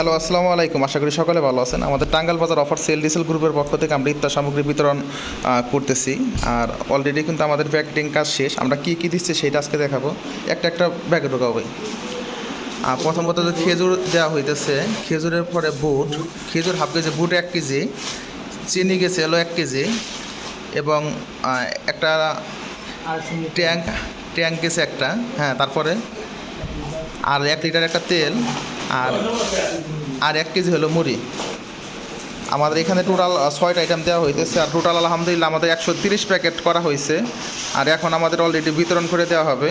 Hello, আসসালামু আলাইকুম। আশা করি সকলে ভালো আছেন। আমাদের টাঙ্গাল বাজার অফার সেল ডিসেল গ্রুপের পক্ষ থেকে আমরা ইফতার সামগ্রী বিতরণ করতেছি। আর অলরেডি কিন্তু আমাদের প্যাকেটিং কাজ শেষ। আমরা কী কী দিচ্ছি সেটা আজকে দেখাবো। একটা একটা ব্যাগে ঢোকাবো আর প্রথমত যে খেজুর দেওয়া হইতেছে। খেজুরের পরে বুট। খেজুর হাফ কেজি, বুট এক কেজি। চিনি গেছে, এলো এক কেজি। এবং একটা ট্যাঙ্ক ট্যাঙ্ক গেছে একটা। হ্যাঁ তারপরে? আর এক লিটার একটা তেল। আর আর এক কেজি হলো মুড়ি। আমাদের এখানে টোটাল ছয়টা আইটেম দেওয়া হইতেছে। আর টোটাল আলহামদুলিল্লাহ আমাদের একশো তিরিশ প্যাকেট করা হয়েছে আর এখন আমাদের অলরেডি বিতরণ করে দেওয়া হবে।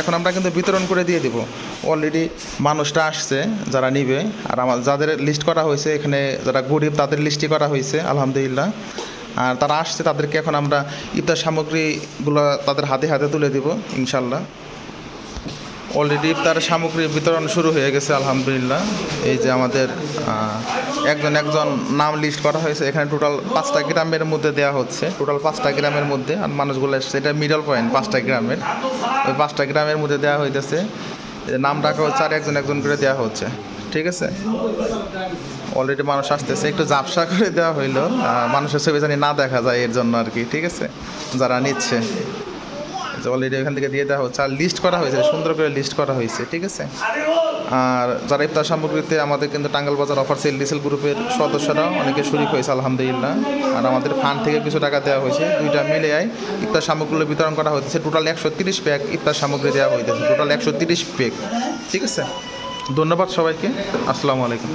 এখন আমরা কিন্তু বিতরণ করে দিয়ে দিব। অলরেডি মানুষটা আসছে, যারা নিবে। আর আমার যাদের লিস্ট করা হয়েছে এখানে যারা গরিব, তাদের লিস্টই করা হয়েছে আলহামদুলিল্লাহ। আর তারা আসছে, তাদেরকে এখন আমরা ইফতার সামগ্রীগুলো তাদের হাতে হাতে তুলে দিব, ইনশাল্লাহ। অলরেডি তার সামগ্রী বিতরণ শুরু হয়ে গেছে, আলহামদুলিল্লাহ। এই যে আমাদের একজন একজন নাম লিস্ট করা হয়েছে, এখানে টোটাল পাঁচটা গ্রামের মধ্যে দেওয়া হচ্ছে। টোটাল পাঁচটা গ্রামের মধ্যে, আর মানুষগুলো এসছে। এটা মিডল পয়েন্ট পাঁচটা গ্রামের। ওই পাঁচটা গ্রামের মধ্যে দেওয়া হইতেছে। নাম ডাকা হচ্ছে আর একজন একজন করে দেওয়া হচ্ছে। ঠিক আছে? অলরেডি মানুষ আসতেছে, একটু জাপসা করে দেওয়া হইল। মানুষের ছবি জানি না দেখা যায় এর জন্য আর কি, ঠিক আছে? যারা নিচ্ছে। অলরেডি এখান থেকে দিয়ে দেওয়া হচ্ছে। আর লিস্ট করা হয়েছে, সুন্দর করে লিস্ট করা হয়েছে, ঠিক আছে? আর যারা ইফতার সামগ্রীতে আমাদের কিন্তু টাঙ্গাল বাজার অফার সেল ডিসেল গ্রুপের সদস্যরাও অনেকে শরিক হয়েছে, আলহামদুলিল্লাহ। আর আমাদের ফান্ড থেকে কিছু টাকা দেওয়া হয়েছে, দুইটা মিলে আয়। ইফতার সামগ্রীগুলো বিতরণ করা হয়েছে টোটাল একশো তিরিশ প্যাক ইফতার সামগ্রী দেওয়া হয়েছে টোটাল একশো তিরিশ প্যাক ঠিক আছে? ধন্যবাদ সবাইকে, আসসালামু আলাইকুম।